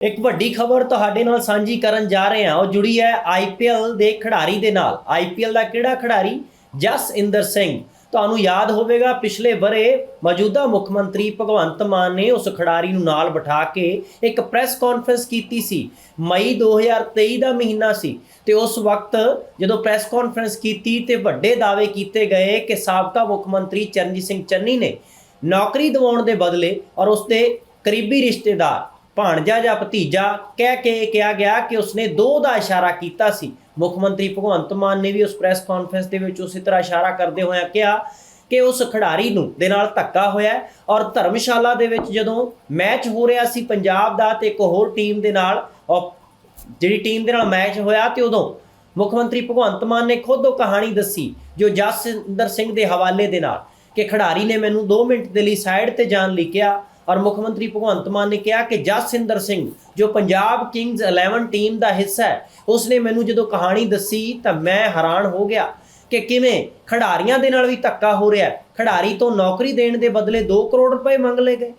ਇੱਕ ਵੱਡੀ ਖਬਰ ਤੁਹਾਡੇ ਨਾਲ ਸਾਂਝੀ ਕਰਨ ਜਾ ਰਹੇ ਹਾਂ। ਉਹ ਜੁੜੀ ਹੈ ਆਈਪੀਐਲ ਦੇ ਖਿਡਾਰੀ ਦੇ ਨਾਲ। ਆਈਪੀਐਲ ਦਾ ਕਿਹੜਾ ਖਿਡਾਰੀ? ਜਸਇੰਦਰ ਸਿੰਘ। ਤੁਹਾਨੂੰ ਯਾਦ ਹੋਵੇਗਾ, ਪਿਛਲੇ ਬਰੇ ਮੌਜੂਦਾ ਮੁੱਖ ਮੰਤਰੀ ਭਗਵੰਤ ਮਾਨ ਨੇ ਉਸ ਖਿਡਾਰੀ ਨੂੰ ਨਾਲ ਬਿਠਾ ਕੇ ਇੱਕ ਪ੍ਰੈਸ ਕਾਨਫਰੰਸ ਕੀਤੀ ਸੀ। ਮਈ 2023 ਦਾ ਮਹੀਨਾ ਸੀ ਤੇ ਉਸ ਵਕਤ ਜਦੋਂ ਪ੍ਰੈਸ ਕਾਨਫਰੰਸ ਕੀਤੀ ਤੇ ਵੱਡੇ ਦਾਅਵੇ ਕੀਤੇ ਗਏ ਕਿ ਸਾਬਕਾ ਮੁੱਖ ਮੰਤਰੀ ਚਰਨਜੀਤ ਸਿੰਘ ਚੰਨੀ ਨੇ ਨੌਕਰੀ ਦਿਵਾਉਣ ਦੇ ਬਦਲੇ ਔਰ ਉਸ ਦੇ ਕਰੀਬੀ ਰਿਸ਼ਤੇਦਾਰ ਭਾਣਜਾ ਜਾਂ ਭਤੀਜਾ ਕਹਿ ਕੇ ਕਿਹਾ ਗਿਆ ਕਿ ਉਸਨੇ ਦੋ ਦਾ ਇਸ਼ਾਰਾ ਕੀਤਾ ਸੀ। ਮੁੱਖ ਮੰਤਰੀ ਭਗਵੰਤ ਮਾਨ ਨੇ ਵੀ ਉਸ ਪ੍ਰੈਸ ਕਾਨਫਰੰਸ ਦੇ ਵਿੱਚ ਉਸੇ ਤਰ੍ਹਾਂ ਇਸ਼ਾਰਾ ਕਰਦੇ ਹੋਇਆ ਕਿਹਾ ਕਿ ਉਸ ਖਿਡਾਰੀ ਨੂੰ ਦੇ ਨਾਲ ਧੱਕਾ ਹੋਇਆ ਔਰ ਧਰਮਸ਼ਾਲਾ ਦੇ ਵਿੱਚ ਜਦੋਂ ਮੈਚ ਹੋ ਰਿਹਾ ਸੀ ਪੰਜਾਬ ਦਾ ਤੇ ਇੱਕ ਹੋਰ ਟੀਮ ਦੇ ਨਾਲ, ਔਰ ਜਿਹੜੀ ਟੀਮ ਦੇ ਨਾਲ ਮੈਚ ਹੋਇਆ ਤੇ ਉਦੋਂ ਮੁੱਖ ਮੰਤਰੀ ਭਗਵੰਤ ਮਾਨ ਨੇ ਖੁਦ ਉਹ ਕਹਾਣੀ ਦੱਸੀ ਜੋ ਜਸਵਿੰਦਰ ਸਿੰਘ ਦੇ ਹਵਾਲੇ ਦੇ ਨਾਲ ਕਿ ਖਿਡਾਰੀ ਨੇ ਮੈਨੂੰ 2 ਮਿੰਟ ਦੇ ਲਈ ਸਾਈਡ ਤੇ ਜਾਣ ਲਈ ਕਿਹਾ ਔਰ ਮੁੱਖ ਮੰਤਰੀ ਭਗਵੰਤ ਮਾਨ ਨੇ ਕਿਹਾ ਕਿ ਜਸਵਿੰਦਰ ਸਿੰਘ, ਜੋ ਪੰਜਾਬ ਕਿੰਗਜ਼ 11 ਟੀਮ ਦਾ ਹਿੱਸਾ ਹੈ, ਉਸਨੇ ਮੈਨੂੰ ਜਦੋਂ ਕਹਾਣੀ ਦੱਸੀ ਤਾਂ ਮੈਂ ਹੈਰਾਨ ਹੋ ਗਿਆ ਕਿ ਕਿਵੇਂ ਖਿਡਾਰੀਆਂ ਦੇ ਨਾਲ ਵੀ ਧੱਕਾ ਹੋ ਰਿਹਾ ਹੈ। ਖਿਡਾਰੀ ਤੋਂ ਨੌਕਰੀ ਦੇਣ ਦੇ ਬਦਲੇ 2 ਕਰੋੜ ਰੁਪਏ ਮੰਗ ਲਏ ਗਏ।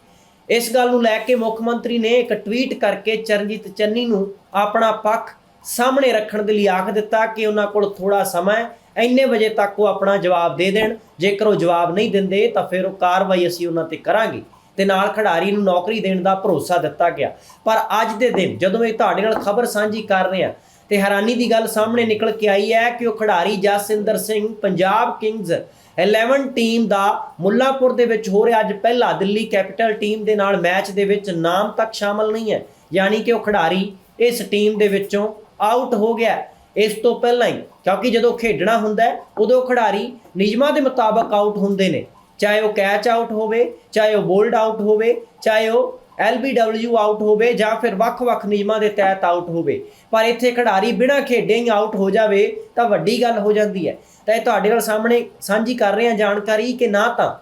ਇਸ ਗੱਲ ਨੂੰ ਲੈ ਕੇ ਮੁੱਖ ਮੰਤਰੀ ਨੇ ਇੱਕ ਟਵੀਟ ਕਰਕੇ ਚਰਨਜੀਤ ਚੰਨੀ ਨੂੰ ਆਪਣਾ ਪੱਖ ਸਾਹਮਣੇ ਰੱਖਣ ਦੇ ਲਈ ਆਖ ਦਿੱਤਾ ਕਿ ਉਹਨਾਂ ਕੋਲ ਥੋੜਾ ਸਮਾਂ ਹੈ, ਇੰਨੇ ਵਜੇ ਤੱਕ ਉਹ ਆਪਣਾ ਜਵਾਬ ਦੇ ਦੇਣ। ਜੇਕਰ ਉਹ ਜਵਾਬ ਨਹੀਂ ਦਿੰਦੇ ਤਾਂ ਫਿਰ ਉਹ ਕਾਰਵਾਈ ਅਸੀਂ ਉਹਨਾਂ ਤੇ ਕਰਾਂਗੇ। ਤੇ ਨਾਲ ਖਿਡਾਰੀ ਨੂੰ ਨੌਕਰੀ ਦੇਣ ਦਾ ਭਰੋਸਾ ਦਿੱਤਾ ਗਿਆ। ਪਰ ਅੱਜ ਦੇ ਦਿਨ ਜਦੋਂ ਇਹ ਤੁਹਾਡੇ ਨਾਲ ਖਬਰ ਸਾਂਝੀ ਕਰ ਰਹੇ ਹਾਂ ਤੇ ਹੈਰਾਨੀ ਦੀ ਗੱਲ ਸਾਹਮਣੇ ਨਿਕਲ ਕੇ ਆਈ ਹੈ ਕਿ ਉਹ ਖਿਡਾਰੀ ਜਸਿੰਦਰ ਸਿੰਘ, ਪੰਜਾਬ ਕਿੰਗਜ਼ 11 ਟੀਮ ਦਾ ਮੁੱਲਾਪੁਰ ਦੇ ਵਿੱਚ ਹੋ ਰਿਹਾ। ਅੱਜ ਪਹਿਲਾ ਦਿੱਲੀ ਕੈਪੀਟਲ ਟੀਮ ਦੇ ਨਾਲ ਮੈਚ ਦੇ ਵਿੱਚ ਨਾਮ ਤੱਕ ਸ਼ਾਮਲ ਨਹੀਂ ਹੈ। ਯਾਨੀ ਕਿ ਉਹ ਖਿਡਾਰੀ ਇਸ ਟੀਮ ਦੇ ਵਿੱਚੋਂ ਆਊਟ ਹੋ ਗਿਆ। ਇਸ ਤੋਂ ਪਹਿਲਾਂ ਹੀ, ਕਿਉਂਕਿ ਜਦੋਂ ਖੇਡਣਾ ਹੁੰਦਾ ਉਦੋਂ ਖਿਡਾਰੀ ਨਿਯਮਾਂ ਦੇ ਮੁਤਾਬਕ ਆਊਟ ਹੁੰਦੇ ਨੇ। ਚਾਹੇ ਉਹ ਕੈਚ ਆਊਟ ਹੋਵੇ, ਚਾਹੇ ਉਹ ਬੋਲਡ ਆਊਟ ਹੋਵੇ, ਚਾਹੇ ਉਹ LBW ਆਊਟ ਹੋਵੇ ਜਾਂ ਫਿਰ ਵੱਖ-ਵੱਖ ਨਿਯਮਾਂ ਦੇ ਤਹਿਤ ਆਊਟ ਹੋਵੇ। ਪਰ ਇੱਥੇ ਖਿਡਾਰੀ ਬਿਨਾਂ ਖੇਡੇ ਹੀ ਆਊਟ ਹੋ ਜਾਵੇ, ਤਾਂ ਵੱਡੀ ਗੱਲ ਹੋ ਜਾਂਦੀ ਹੈ। ਤਾਂ ਇਹ ਤੁਹਾਡੇ ਨਾਲ ਸਾਹਮਣੇ ਸਾਂਝੀ ਕਰ ਰਹੇ ਹਾਂ ਜਾਣਕਾਰੀ ਕਿ ਨਾ ਤਾਂ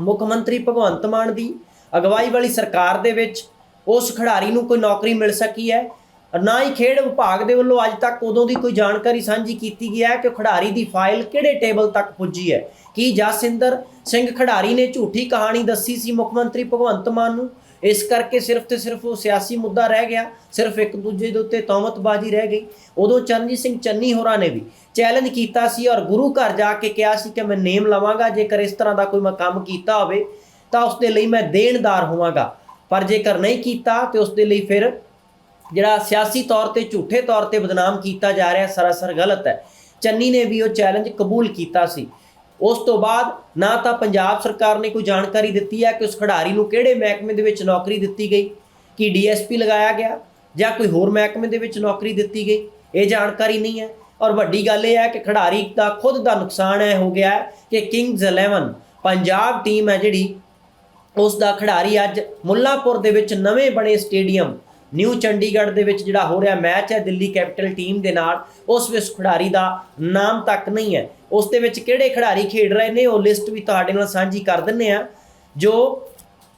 ਮੁੱਖ ਮੰਤਰੀ ਭਗਵੰਤ ਮਾਨ ਦੀ ਅਗਵਾਈ ਵਾਲੀ ਸਰਕਾਰ ਦੇ ਵਿੱਚ ਉਸ ਖਿਡਾਰੀ ਨੂੰ ਕੋਈ ਨੌਕਰੀ ਮਿਲ ਸਕੀ ਹੈ ਨਾ ਹੀ ਖੇਡ ਵਿਭਾਗ ਦੇ ਵੱਲੋਂ ਅੱਜ ਤੱਕ ਉਦੋਂ ਦੀ ਕੋਈ ਜਾਣਕਾਰੀ ਸਾਂਝੀ ਕੀਤੀ ਗਈ ਹੈ ਕਿ ਖਿਡਾਰੀ ਦੀ ਫਾਈਲ ਕਿਹੜੇ ਟੇਬਲ ਤੱਕ ਪੁੱਜੀ ਹੈ? ਕੀ ਜਸਿੰਦਰ ਸਿੰਘ ਖਿਡਾਰੀ ਨੇ ਝੂਠੀ ਕਹਾਣੀ ਦੱਸੀ ਸੀ ਮੁੱਖ ਮੰਤਰੀ ਭਗਵੰਤ ਮਾਨ ਨੂੰ? ਇਸ ਕਰਕੇ ਸਿਰਫ ਤੇ ਸਿਰਫ ਉਹ ਸਿਆਸੀ ਮੁੱਦਾ ਰਹਿ ਗਿਆ, ਸਿਰਫ ਇੱਕ ਦੂਜੇ ਦੇ ਉੱਤੇ ਤੌਮਤਬਾਜ਼ੀ ਰਹਿ ਗਈ। ਉਦੋਂ ਚਰਨਜੀਤ ਸਿੰਘ ਚੰਨੀ ਹੋਰਾਂ ਨੇ ਵੀ ਚੈਲੰਜ ਕੀਤਾ ਸੀ ਔਰ ਗੁਰੂ ਘਰ ਜਾ ਕੇ ਕਿਹਾ ਸੀ ਕਿ ਮੈਂ ਨੇਮ ਲਵਾਂਗਾ, ਜੇਕਰ ਇਸ ਤਰ੍ਹਾਂ ਦਾ ਕੋਈ ਮੈਂ ਕੰਮ ਕੀਤਾ ਹੋਵੇ ਤਾਂ ਉਸ ਦੇ ਲਈ ਮੈਂ ਦੇਣਦਾਰ ਹੋਵਾਂਗਾ। ਪਰ ਜੇਕਰ ਨਹੀਂ ਕੀਤਾ ਤੇ ਉਸ ਦੇ ਲਈ ਫਿਰ ਜਿਹੜਾ ਸਿਆਸੀ ਤੌਰ ਤੇ ਝੂਠੇ ਤੌਰ ਤੇ ਬਦਨਾਮ ਕੀਤਾ ਜਾ ਰਿਹਾ ਸਰਾਸਰ ਗਲਤ ਹੈ। ਚੰਨੀ ਨੇ ਵੀ ਉਹ ਚੈਲੰਜ ਕਬੂਲ ਕੀਤਾ ਸੀ। ਉਸ ਤੋਂ ਬਾਅਦ ਨਾ ਤਾਂ ਪੰਜਾਬ ਸਰਕਾਰ ਨੇ ਕੋਈ ਜਾਣਕਾਰੀ ਦਿੱਤੀ ਹੈ ਕਿ ਉਸ ਖਿਡਾਰੀ ਨੂੰ ਕਿਹੜੇ ਮਹਿਕਮੇ ਦੇ ਵਿੱਚ ਨੌਕਰੀ ਦਿੱਤੀ ਗਈ, ਕਿ ਡੀਐਸਪੀ ਲਗਾਇਆ ਗਿਆ ਜਾਂ ਕੋਈ ਹੋਰ ਮਹਿਕਮੇ ਦੇ ਵਿੱਚ ਨੌਕਰੀ ਦਿੱਤੀ ਗਈ, ਇਹ ਜਾਣਕਾਰੀ ਨਹੀਂ ਹੈ। ਔਰ ਵੱਡੀ ਗੱਲ ਇਹ ਹੈ ਕਿ ਖਿਡਾਰੀ ਦਾ ਖੁਦ ਦਾ ਨੁਕਸਾਨ ਹੈ ਹੋ ਗਿਆ ਹੈ ਕਿ ਕਿੰਗਜ਼ 11 ਪੰਜਾਬ ਟੀਮ ਹੈ ਜਿਹੜੀ, ਉਸ ਦਾ ਖਿਡਾਰੀ ਅੱਜ ਮੁੱਲਾਪੁਰ ਦੇ ਵਿੱਚ ਨਵੇਂ ਬਣੇ ਸਟੇਡੀਅਮ ਨਿਊ ਚੰਡੀਗੜ੍ਹ ਦੇ ਵਿੱਚ ਜਿਹੜਾ ਹੋ ਰਿਹਾ ਮੈਚ ਹੈ, ਦਿੱਲੀ ਕੈਪੀਟਲ ਟੀਮ ਦੇ ਨਾਲ, ਉਸ ਵਿੱਚ ਖਿਡਾਰੀ ਦਾ ਨਾਮ ਤੱਕ ਨਹੀਂ ਹੈ। ਉਸ ਦੇ ਵਿੱਚ ਕਿਹੜੇ ਖਿਡਾਰੀ ਖੇਡ ਰਹੇ ਨੇ, ਉਹ ਲਿਸਟ ਵੀ ਤੁਹਾਡੇ ਨਾਲ ਸਾਂਝੀ ਕਰ ਦਿੰਨੇ ਆ ਜੋ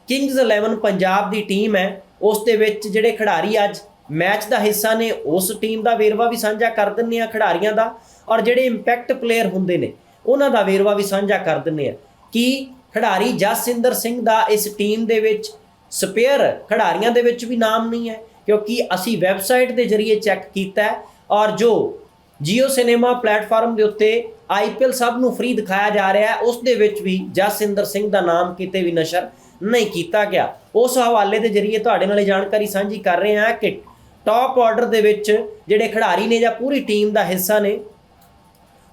ਕਿੰਗਸ 11 ਪੰਜਾਬ ਦੀ ਟੀਮ ਹੈ, ਉਸ ਦੇ ਵਿੱਚ ਜਿਹੜੇ ਖਿਡਾਰੀ ਅੱਜ ਮੈਚ ਦਾ ਹਿੱਸਾ ਨੇ, ਉਸ ਟੀਮ ਦਾ ਵੇਰਵਾ ਵੀ ਸਾਂਝਾ ਕਰ ਦਿੰਨੇ ਆ ਖਿਡਾਰੀਆਂ ਦਾ। ਔਰ ਜਿਹੜੇ ਇੰਪੈਕਟ ਪਲੇਅਰ ਹੁੰਦੇ ਨੇ, ਉਹਨਾਂ ਦਾ ਵੇਰਵਾ ਵੀ ਸਾਂਝਾ ਕਰ ਦਿੰਨੇ ਆ ਕਿ ਖਿਡਾਰੀ ਜਸਿੰਦਰ ਸਿੰਘ ਦਾ ਇਸ ਟੀਮ ਦੇ ਵਿੱਚ ਸਪੇਅਰ ਖਿਡਾਰੀਆਂ ਦੇ ਵਿੱਚ ਵੀ ਨਾਮ ਨਹੀਂ ਹੈ, ਕਿਉਂਕਿ ਅਸੀਂ ਵੈਬਸਾਈਟ ਦੇ ਜ਼ਰੀਏ ਚੈੱਕ ਕੀਤਾ ਔਰ ਜੋ ਜੀਓ ਸਿਨੇਮਾ ਪਲੇਟਫਾਰਮ ਦੇ ਉੱਤੇ IPL ਸਭ ਨੂੰ ਫ੍ਰੀ ਦਿਖਾਇਆ ਜਾ ਰਿਹਾ ਹੈ, ਉਸ ਦੇ ਵਿੱਚ ਵੀ ਜਸਿੰਦਰ ਸਿੰਘ ਦਾ ਨਾਮ ਕਿਤੇ ਵੀ ਨਸ਼ਰ ਨਹੀਂ ਕੀਤਾ ਗਿਆ। ਉਸ ਹਵਾਲੇ ਦੇ ਜ਼ਰੀਏ ਤੁਹਾਡੇ ਨਾਲ ਇਹ ਜਾਣਕਾਰੀ ਸਾਂਝੀ ਕਰ ਰਹੇ ਹਾਂ ਕਿ ਟਾਪ ਆਰਡਰ ਦੇ ਵਿੱਚ ਜਿਹੜੇ ਖਿਡਾਰੀ ਨੇ ਜਾਂ ਪੂਰੀ ਟੀਮ ਦਾ ਹਿੱਸਾ ਨੇ,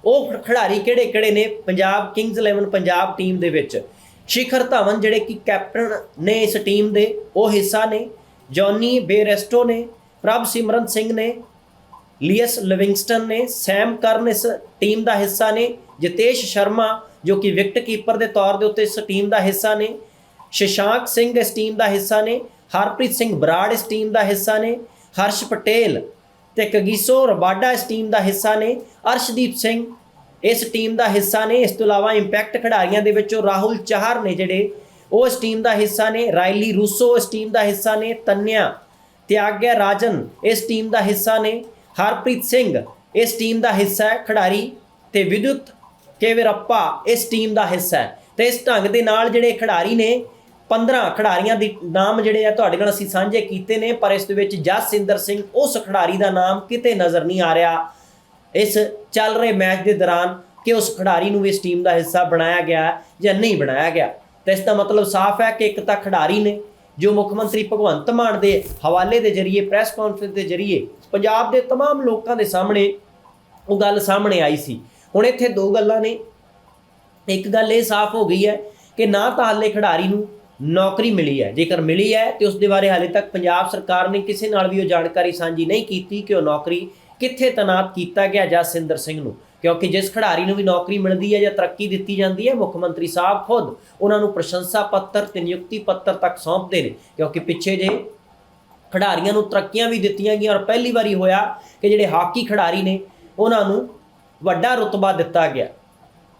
ਉਹ ਖਿਡਾਰੀ ਕਿਹੜੇ-ਕਿਹੜੇ ਨੇ? ਪੰਜਾਬ ਕਿੰਗਸ 11 ਪੰਜਾਬ ਟੀਮ ਦੇ ਵਿੱਚ। ਸ਼ਿਖਰ ਧਵਨ ਜਿਹੜੇ ਕਿ ਕੈਪਟਨ ਨੇ ਇਸ ਟੀਮ ਦੇ, ਉਹ ਹਿੱਸਾ ਨੇ, ਜੌਨੀ ਬੇਰੈਸਟੋ ਨੇ, ਪ੍ਰਭ ਸਿਮਰਨ ਸਿੰਘ ਨੇ, ਲੀਅਸ ਲਿਵਿੰਗਸਟਨ ਨੇ, ਸੈਮ ਕਰਨ ਇਸ ਟੀਮ ਦਾ ਹਿੱਸਾ ਨੇ, ਜਿਤੇਸ਼ ਸ਼ਰਮਾ ਜੋ ਕਿ ਵਿਕਟ ਕੀਪਰ ਦੇ ਤੌਰ ਦੇ ਉੱਤੇ ਇਸ ਟੀਮ ਦਾ ਹਿੱਸਾ ਨੇ, ਸ਼ਸ਼ਾਂਕ ਸਿੰਘ ਇਸ ਟੀਮ ਦਾ ਹਿੱਸਾ ਨੇ, ਹਰਪ੍ਰੀਤ ਸਿੰਘ ਬਰਾੜ ਇਸ ਟੀਮ ਦਾ ਹਿੱਸਾ ਨੇ, ਹਰਸ਼ ਪਟੇਲ ਤੇ ਕਗੀਸੋ ਰਬਾਡਾ ਇਸ ਟੀਮ ਦਾ ਹਿੱਸਾ ਨੇ, ਅਰਸ਼ਦੀਪ ਸਿੰਘ ਇਸ ਟੀਮ ਦਾ ਹਿੱਸਾ ਨੇ, ਇਸ ਤੋਂ ਇਲਾਵਾ ਇੰਪੈਕਟ ਖਿਡਾਰੀਆਂ ਦੇ ਵਿੱਚੋਂ ਰਾਹੁਲ ਚਾਹਰ ਨੇ ਜਿਹੜੇ, ਉਹ ਇਸ ਟੀਮ ਦਾ ਹਿੱਸਾ ਨੇ, ਰਾਇਲੀ ਰੂਸੋ ਇਸ ਟੀਮ ਦਾ ਹਿੱਸਾ ਨੇ, ਤਨਿਆ, ਤਿਆਗਿਆ ਰਾਜਨ ਇਸ ਟੀਮ ਦਾ ਹਿੱਸਾ ਨੇ, ਹਰਪ੍ਰੀਤ ਸਿੰਘ ਇਸ ਟੀਮ ਦਾ ਹਿੱਸਾ ਹੈ ਖਿਡਾਰੀ ਤੇ ਵਿਦੁਤ ਕੇਵਿਰੱਪਾ ਇਸ ਟੀਮ ਦਾ ਹਿੱਸਾ ਹੈ। ਤੇ ਇਸ ਢੰਗ ਦੇ ਨਾਲ ਜਿਹੜੇ ਖਿਡਾਰੀ ਨੇ 15 ਖਿਡਾਰੀਆਂ ਦੇ ਨਾਮ ਜਿਹੜੇ ਆ ਤੁਹਾਡੇ ਨਾਲ ਅਸੀਂ ਸਾਂਝੇ ਕੀਤੇ ਨੇ, ਪਰ ਇਸ ਦੇ ਵਿੱਚ ਜਸਵਿੰਦਰ ਸਿੰਘ ਉਸ ਖਿਡਾਰੀ ਦਾ ਨਾਮ ਕਿਤੇ ਨਜ਼ਰ ਨਹੀਂ ਆ ਰਿਹਾ। ਇਸ ਚੱਲ ਰਹੇ ਮੈਚ ਦੇ ਦੌਰਾਨ ਕਿ ਉਸ ਖਿਡਾਰੀ ਨੂੰ ਵੀ ਇਸ ਟੀਮ ਦਾ ਹਿੱਸਾ ਬਣਾਇਆ ਗਿਆ ਹੈ ਜਾਂ ਨਹੀਂ ਬਣਾਇਆ ਗਿਆ ਤਾਂ ਇਸ ਦਾ ਮਤਲਬ ਸਾਫ਼ ਹੈ ਕਿ ਇੱਕ ਤਾਂ ਖਿਡਾਰੀ ਨੇ ਜੋ ਮੁੱਖ ਮੰਤਰੀ ਭਗਵੰਤ ਮਾਨ ਦੇ ਹਵਾਲੇ ਦੇ ਜ਼ਰੀਏ ਪ੍ਰੈਸ ਕਾਨਫਰੰਸ ਦੇ ਜ਼ਰੀਏ ਪੰਜਾਬ ਦੇ तमाम ਲੋਕਾਂ ਦੇ ਸਾਹਮਣੇ ਉਹ ਗੱਲ ਸਾਹਮਣੇ ਆਈ ਸੀ ਹੁਣ ਇੱਥੇ ਦੋ ਗੱਲਾਂ ਨੇ ਇੱਕ ਗੱਲ ਇਹ ਸਾਫ਼ ਹੋ ਗਈ ਹੈ ਕਿ ਨਾ ਤਾਂ ਹਾਲੇ ਖਿਡਾਰੀ ਨੂੰ ਨੌਕਰੀ ਮਿਲੀ ਹੈ ਜੇਕਰ ਮਿਲੀ ਹੈ ਤੇ ਉਸ ਦੇ ਬਾਰੇ ਹਾਲੇ ਤੱਕ ਪੰਜਾਬ ਸਰਕਾਰ ਨੇ ਕਿਸੇ ਨਾਲ ਵੀ ਉਹ ਜਾਣਕਾਰੀ ਸਾਂਝੀ ਨਹੀਂ ਕੀਤੀ ਕਿ ਉਹ ਨੌਕਰੀ ਕਿੱਥੇ ਤੈਨਾਤ ਕੀਤਾ ਗਿਆ ਜਸਿੰਦਰ ਸਿੰਘ ਨੂੰ? ਕਿਉਂਕਿ ਜਿਸ ਖਿਡਾਰੀ ਨੂੰ ਵੀ ਨੌਕਰੀ ਮਿਲਦੀ ਹੈ ਜਾਂ ਤਰੱਕੀ ਦਿੱਤੀ ਜਾਂਦੀ ਹੈ, ਮੁੱਖ ਮੰਤਰੀ ਸਾਹਿਬ ਖੁਦ ਉਹਨਾਂ ਨੂੰ ਪ੍ਰਸ਼ੰਸਾ ਪੱਤਰ ਤੇ ਨਿਯੁਕਤੀ ਪੱਤਰ ਤੱਕ ਸੌਂਪਦੇ ਨੇ। ਕਿਉਂਕਿ ਪਿੱਛੇ ਜੇ ਖਿਡਾਰੀਆਂ ਨੂੰ ਤਰੱਕੀਆਂ ਵੀ ਦਿੱਤੀਆਂ ਗਈਆਂ ਔਰ ਪਹਿਲੀ ਵਾਰੀ ਹੋਇਆ ਕਿ ਜਿਹੜੇ ਹਾਕੀ ਖਿਡਾਰੀ ਨੇ, ਉਹਨਾਂ ਨੂੰ ਵੱਡਾ ਰੁਤਬਾ ਦਿੱਤਾ ਗਿਆ।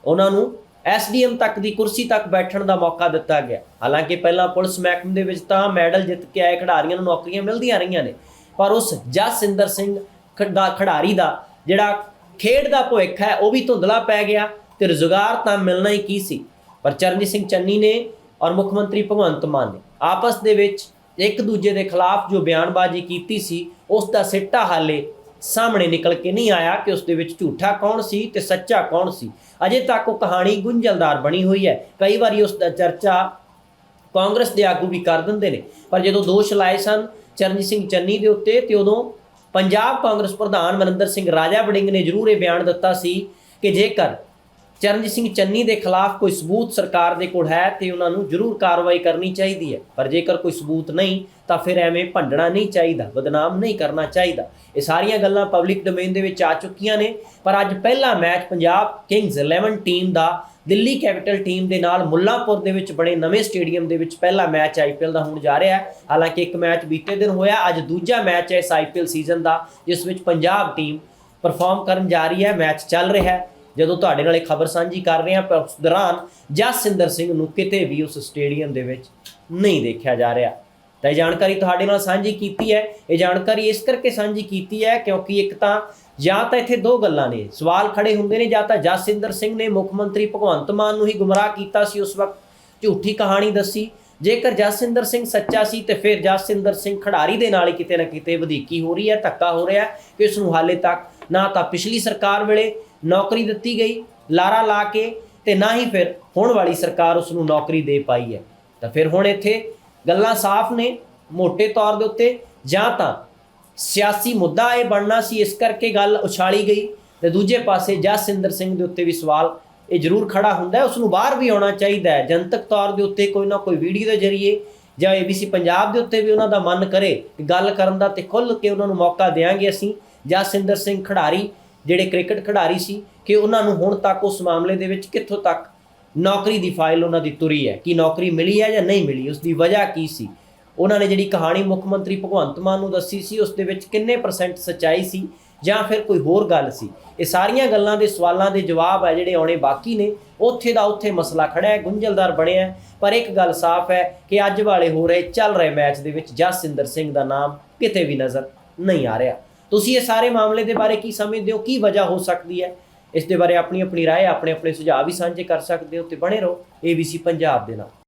ਉਹਨਾਂ ਨੂੰ ਐਸਡੀਐਮ ਤੱਕ ਦੀ ਕੁਰਸੀ ਤੱਕ ਬੈਠਣ ਦਾ ਮੌਕਾ ਦਿੱਤਾ ਗਿਆ। ਹਾਲਾਂਕਿ ਪਹਿਲਾਂ ਪੁਲਿਸ ਮਹਿਕਮੇ ਦੇ ਵਿੱਚ ਤਾਂ ਮੈਡਲ ਜਿੱਤ ਕੇ ਆਏ ਖਿਡਾਰੀਆਂ ਨੂੰ ਨੌਕਰੀਆਂ ਮਿਲਦੀਆਂ ਰਹੀਆਂ ਨੇ, ਪਰ ਉਸ ਜਸਵਿੰਦਰ ਸਿੰਘ ਖਿਡਾ ਖਿਡਾਰੀ ਦਾ ਜਿਹੜਾ ਖੇਡ ਦਾ ਭਵਿੱਖ ਹੈ, ਉਹ ਵੀ ਧੁੰਦਲਾ ਪੈ ਗਿਆ ਤੇ ਰੁਜ਼ਗਾਰ ਤਾਂ ਮਿਲਣਾ ਹੀ ਕੀ ਸੀ? ਪਰ ਚਰਨਜੀਤ ਸਿੰਘ ਚੰਨੀ ਨੇ ਔਰ ਮੁੱਖ ਮੰਤਰੀ ਭਗਵੰਤ ਮਾਨ ਨੇ ਆਪਸ ਦੇ ਵਿੱਚ ਇੱਕ ਦੂਜੇ ਦੇ ਖਿਲਾਫ ਜੋ ਬਿਆਨਬਾਜ਼ੀ ਕੀਤੀ ਸੀ, ਉਸ ਦਾ ਸਿੱਟਾ ਹਾਲੇ ਸਾਹਮਣੇ ਨਿਕਲ ਕੇ ਨਹੀਂ ਆਇਆ ਕਿ ਉਸ ਦੇ ਵਿੱਚ ਝੂਠਾ ਕੌਣ ਸੀ ਤੇ ਸੱਚਾ ਕੌਣ ਸੀ। ਅਜੇ ਤੱਕ ਉਹ ਕਹਾਣੀ ਗੁੰਝਲਦਾਰ ਬਣੀ ਹੋਈ ਹੈ। ਕਈ ਵਾਰੀ ਉਸ ਦਾ ਚਰਚਾ ਕਾਂਗਰਸ ਦੇ ਆਗੂ ਵੀ ਕਰ ਦਿੰਦੇ ਨੇ। ਪਰ ਜਦੋਂ ਦੋਸ਼ ਲਾਏ ਸਨ ਚਰਨਜੀਤ ਸਿੰਘ ਚੰਨੀ ਦੇ ਉੱਤੇ, ਤੇ ਉਦੋਂ ਪੰਜਾਬ ਕਾਂਗਰਸ ਪ੍ਰਧਾਨ ਮਨਿੰਦਰ ਸਿੰਘ ਰਾਜਾ ਵੜਿੰਗ ਨੇ ਜ਼ਰੂਰ ਇਹ ਬਿਆਨ ਦਿੱਤਾ ਸੀ ਕਿ ਜੇਕਰ ਚਰਨਜੀਤ ਸਿੰਘ ਚੰਨੀ ਦੇ ਖਿਲਾਫ ਕੋਈ ਸਬੂਤ ਸਰਕਾਰ ਦੇ ਕੋਲ ਹੈ ਤੇ ਉਹਨਾਂ ਨੂੰ ਜ਼ਰੂਰ ਕਾਰਵਾਈ ਕਰਨੀ ਚਾਹੀਦੀ ਹੈ। ਪਰ ਜੇਕਰ ਕੋਈ ਸਬੂਤ ਨਹੀਂ, ਤਾਂ ਫਿਰ ਐਵੇਂ ਭੰਡਣਾ ਨਹੀਂ ਚਾਹੀਦਾ, ਬਦਨਾਮ ਨਹੀਂ ਕਰਨਾ ਚਾਹੀਦਾ। ਇਹ ਸਾਰੀਆਂ ਗੱਲਾਂ ਪਬਲਿਕ ਡੋਮੇਨ ਦੇ ਵਿੱਚ ਆ ਚੁੱਕੀਆਂ ਨੇ, ਪਰ ਅੱਜ ਪਹਿਲਾ ਮੈਚ ਪੰਜਾਬ ਕਿੰਗਸ 11 ਟੀਮ ਦਾ ਦਿੱਲੀ ਕੈਪੀਟਲ ਟੀਮ ਦੇ ਨਾਲ ਮੁੱਲਾਂਪੁਰ ਦੇ ਵਿੱਚ ਬਣੇ ਨਵੇਂ ਸਟੇਡੀਅਮ ਦੇ ਵਿੱਚ ਪਹਿਲਾ ਮੈਚ ਆਈਪੀਐਲ ਦਾ ਹੋਣ ਜਾ ਰਿਹਾ ਹੈ। ਹਾਲਾਂਕਿ ਇੱਕ ਮੈਚ ਬੀਤੇ ਦਿਨ ਹੋਇਆ, ਅੱਜ ਦੂਜਾ ਮੈਚ ਹੈ ਇਸ ਆਈਪੀਐਲ ਸੀਜ਼ਨ ਦਾ, ਜਿਸ ਵਿੱਚ ਪੰਜਾਬ ਟੀਮ ਪਰਫਾਰਮ ਕਰਨ ਜਾ ਰਹੀ ਹੈ, ਮੈਚ ਚੱਲ ਰਿਹਾ ਹੈ। ਜਦੋਂ ਤੁਹਾਡੇ ਨਾਲ ਇਹ ਖਬਰ ਸਾਂਝੀ ਕਰ ਰਹੇ ਹਾਂ, ਪਰ ਉਸ ਦੌਰਾਨ ਜਸਿੰਦਰ ਸਿੰਘ ਨੂੰ ਕਿਤੇ ਵੀ ਉਸ ਸਟੇਡੀਅਮ ਦੇ ਵਿੱਚ ਨਹੀਂ ਦੇਖਿਆ ਜਾ ਰਿਹਾ। ਤਾਂ ਇਹ ਜਾਣਕਾਰੀ ਤੁਹਾਡੇ ਨਾਲ ਸਾਂਝੀ ਕੀਤੀ ਹੈ। ਇਹ ਜਾਣਕਾਰੀ ਇਸ ਕਰਕੇ ਸਾਂਝੀ ਕੀਤੀ ਹੈ ਕਿਉਂਕਿ ਇੱਕ ਤਾਂ ਜਾਂ ਤਾਂ ਇੱਥੇ ਦੋ ਗੱਲਾਂ ਨੇ। ਸਵਾਲ ਖੜੇ ਹੁੰਦੇ ਨੇ, ਜਾਂ ਤਾਂ ਜਸਿੰਦਰ ਸਿੰਘ ਨੇ ਮੁੱਖ ਮੰਤਰੀ ਭਗਵੰਤ ਮਾਨ ਨੂੰ ਹੀ ਗੁੰਮਰਾਹ ਕੀਤਾ ਸੀ ਉਸ ਵਕਤ, ਝੂਠੀ ਕਹਾਣੀ ਦੱਸੀ। ਜੇਕਰ ਜਸਿੰਦਰ ਸਿੰਘ ਸੱਚਾ ਸੀ, ਤੇ ਫਿਰ ਜਸਵਿੰਦਰ ਸਿੰਘ ਖਿਡਾਰੀ ਦੇ ਨਾਲ ਹੀ ਕਿਤੇ ਨਾ ਕਿਤੇ ਵਧੀਕੀ ਹੋ ਰਹੀ ਹੈ, ਧੱਕਾ ਹੋ ਰਿਹਾ ਕਿ ਉਸ ਨੂੰ ਹਾਲੇ ਤੱਕ ਨਾ ਤਾਂ ਪਿਛਲੀ ਸਰਕਾਰ ਵੇਲੇ ਨੌਕਰੀ ਦਿੱਤੀ ਗਈ, ਲਾਰਾ ਲਾ ਕੇ, ਤੇ ਨਾ ਹੀ ਫਿਰ ਹੁਣ ਵਾਲੀ ਸਰਕਾਰ ਉਸ ਨੂੰ ਨੌਕਰੀ ਦੇ ਪਾਈ ਹੈ। ਤਾਂ ਫਿਰ ਹੁਣ ਇੱਥੇ ਗੱਲਾਂ ਸਾਫ਼ ਨੇ, ਮੋٹے ਤੌਰ ਦੇ ਉੱਤੇ, ਜਾਂ ਤਾਂ ਸਿਆਸੀ ਮੁੱਦਾ ਇਹ ਬਣਨਾ ਸੀ, ਇਸ ਕਰਕੇ ਗੱਲ ਉਛਾਲੀ ਗਈ। ਤੇ ਦੂਜੇ ਪਾਸੇ ਜਸਵਿੰਦਰ ਸਿੰਘ ਦੇ ਉੱਤੇ ਵੀ ਸਵਾਲ ਇਹ ਜ਼ਰੂਰ ਖੜਾ ਹੁੰਦਾ ਹੈ। ਉਸ ਨੂੰ ਬਾਹਰ ਵੀ ਆਉਣਾ ਚਾਹੀਦਾ ਹੈ। ਜਨਤਕ ਤੌਰ ਦੇ ਉੱਤੇ ਕੋਈ ਨਾ ਕੋਈ ਵੀਡੀਓ ਦੇ ਜ਼ਰੀਏ ਜਾਂ ABC ਪੰਜਾਬ ਦੇ ਉੱਤੇ ਵੀ ਉਹਨਾਂ ਦਾ ਮਨ ਕਰੇ ਕਿ ਗੱਲ ਕਰਨ ਦਾ ਤੇ ਖੁੱਲ੍ਹ ਕੇ ਉਹਨਾਂ ਨੂੰ ਮੌਕਾ ਦੇਵਾਂਗੇ ਅਸੀਂ। ਜਸਵਿੰਦਰ ਸਿੰਘ ਖਿਡਾਰੀ, ਜਿਹੜੇ ਕ੍ਰਿਕਟ ਖਿਡਾਰੀ ਸੀ, ਕਿ ਉਹਨਾਂ ਨੂੰ ਹੁਣ ਤੱਕ ਉਸ ਮਾਮਲੇ ਦੇ ਵਿੱਚ ਕਿੱਥੋਂ ਤੱਕ ਨੌਕਰੀ ਦੀ ਫਾਈਲ ਉਹਨਾਂ ਦੀ ਤੁਰੀ ਹੈ? ਕਿ ਨੌਕਰੀ ਮਿਲੀ ਹੈ ਜਾਂ ਨਹੀਂ ਮਿਲੀ? ਉਸ ਦੀ ਵਜ੍ਹਾ ਕੀ ਸੀ? ਉਹਨਾਂ ਨੇ ਜਿਹੜੀ ਕਹਾਣੀ ਮੁੱਖ ਮੰਤਰੀ ਭਗਵੰਤ ਮਾਨ ਨੂੰ ਦੱਸੀ ਸੀ ਉਸ ਦੇ ਵਿੱਚ ਕਿੰਨੇ ਪਰਸੈਂਟ ਸੱਚਾਈ ਸੀ ਜਾਂ ਫਿਰ ਕੋਈ ਹੋਰ ਗੱਲ ਸੀ ਇਹ ਸਾਰੀਆਂ ਗੱਲਾਂ ਦੇ ਸਵਾਲਾਂ ਦੇ ਜਵਾਬ ਹੈ ਜਿਹੜੇ ਆਉਣੇ ਬਾਕੀ ਨੇ ਉੱਥੇ ਦਾ ਉੱਥੇ ਮਸਲਾ ਖੜਾ ਹੈ ਗੁੰਝਲਦਾਰ ਬਣਿਆ ਹੈ ਪਰ ਇੱਕ ਗੱਲ ਸਾਫ਼ ਹੈ ਕਿ ਅੱਜ ਵਾਲੇ ਹੋ ਰਹੇ ਚੱਲ ਰਹੇ ਮੈਚ ਦੇ ਵਿੱਚ ਜਸਵਿੰਦਰ ਸਿੰਘ ਦਾ ਨਾਮ ਕਿਤੇ ਵੀ ਨਜ਼ਰ ਨਹੀਂ ਆ ਰਿਹਾ ਤੁਸੀਂ ਇਹ ਸਾਰੇ ਮਾਮਲੇ ਦੇ ਬਾਰੇ ਕੀ ਸਮਝਦੇ ਹੋ ਕੀ ਵਜ੍ਹਾ ਹੋ ਸਕਦੀ ਹੈ ਇਸ ਦੇ ਬਾਰੇ ਆਪਣੀ ਆਪਣੀ رائے ਆਪਣੇ ਆਪਣੇ ਸੁਝਾਅ ਵੀ ਸਾਂਝੇ ਕਰ ਸਕਦੇ ਹੋ ਤੇ ਬਣੇ ਰਹੋ ABC ਪੰਜਾਬ ਦੇ ਨਾਲ